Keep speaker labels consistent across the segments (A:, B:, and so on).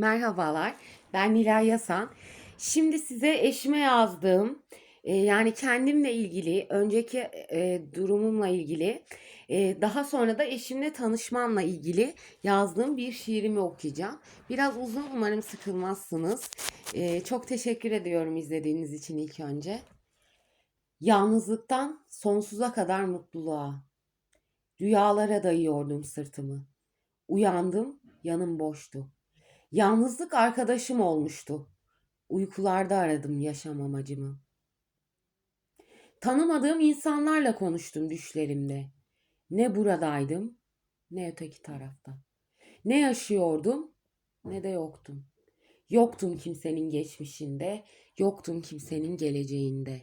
A: Merhabalar, ben Nilay Yasan. Şimdi size eşime yazdığım, e, yani kendimle ilgili, önceki e, durumumla ilgili, e, daha sonra da eşimle tanışmamla ilgili yazdığım bir şiirimi okuyacağım. Biraz uzun, umarım sıkılmazsınız. E, çok teşekkür ediyorum izlediğiniz için ilk önce. Yalnızlıktan sonsuza kadar mutluluğa, rüyalara dayıyordum sırtımı. Uyandım, yanım boştu. Yalnızlık arkadaşım olmuştu. Uykularda aradım yaşam amacımı. Tanımadığım insanlarla konuştum düşlerimde. Ne buradaydım, ne öteki tarafta. Ne yaşıyordum, ne de yoktum. Yoktum kimsenin geçmişinde, yoktum kimsenin geleceğinde.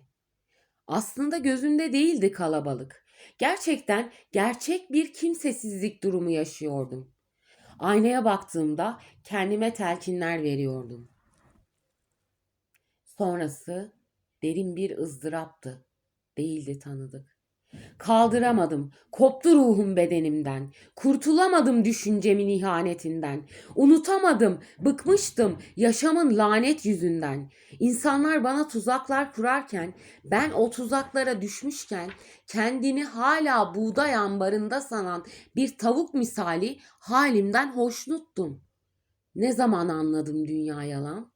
A: Aslında gözümde değildi kalabalık. Gerçekten gerçek bir kimsesizlik durumu yaşıyordum. Aynaya baktığımda kendime telkinler veriyordum. Sonrası derin bir ızdıraptı. Değildi tanıdık. Kaldıramadım. Koptu ruhum bedenimden. Kurtulamadım düşüncemin ihanetinden. Unutamadım. Bıkmıştım yaşamın lanet yüzünden. İnsanlar bana tuzaklar kurarken, ben o tuzaklara düşmüşken, kendini hala buğday ambarında sanan bir tavuk misali halimden hoşnuttum. Ne zaman anladım dünya yalan?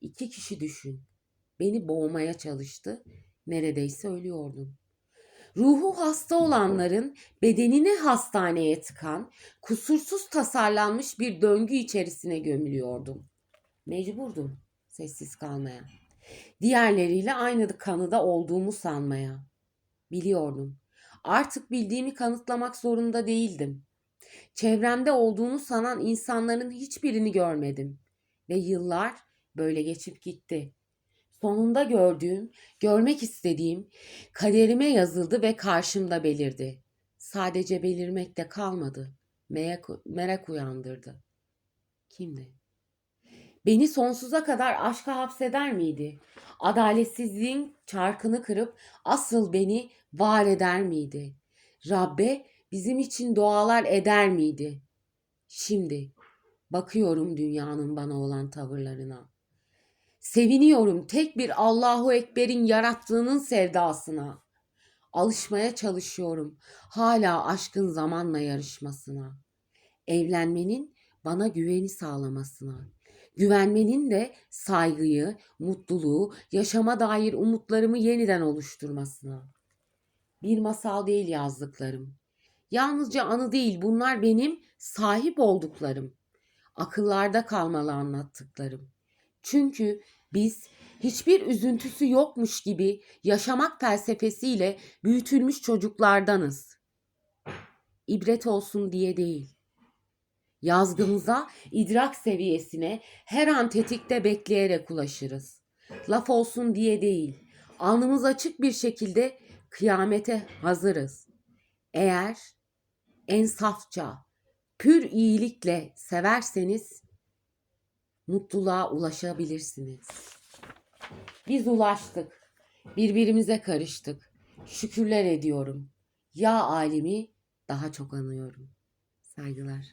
A: İki kişi düşün. Beni boğmaya çalıştı. Neredeyse ölüyordum. Ruhu hasta olanların bedenini hastaneye tıkan, kusursuz tasarlanmış bir döngü içerisine gömülüyordum. Mecburdum sessiz kalmaya. Diğerleriyle aynı kanıda olduğumu sanmaya. Biliyordum. Artık bildiğimi kanıtlamak zorunda değildim. Çevremde olduğunu sanan insanların hiçbirini görmedim ve yıllar böyle geçip gitti. Sonunda gördüğüm, görmek istediğim kaderime yazıldı ve karşımda belirdi. Sadece belirmekte kalmadı. Merak, merak uyandırdı. Kimdi? Beni sonsuza kadar aşka hapseder miydi? Adaletsizliğin çarkını kırıp asıl beni var eder miydi? Rabbe bizim için dualar eder miydi? Şimdi bakıyorum dünyanın bana olan tavırlarına. Seviniyorum tek bir Allahu Ekber'in yarattığının sevdasına. Alışmaya çalışıyorum hala aşkın zamanla yarışmasına. Evlenmenin bana güveni sağlamasına. Güvenmenin de saygıyı, mutluluğu, yaşama dair umutlarımı yeniden oluşturmasına. Bir masal değil yazdıklarım. Yalnızca anı değil bunlar benim sahip olduklarım. Akıllarda kalmalı anlattıklarım. Çünkü biz hiçbir üzüntüsü yokmuş gibi yaşamak felsefesiyle büyütülmüş çocuklardanız. İbret olsun diye değil. Yazgımıza, idrak seviyesine her an tetikte bekleyerek ulaşırız. Laf olsun diye değil. Alnımız açık bir şekilde kıyamete hazırız. Eğer en safça, pür iyilikle severseniz mutluluğa ulaşabilirsiniz. Biz ulaştık. Birbirimize karıştık. Şükürler ediyorum. Ya alimi daha çok anıyorum. Saygılar.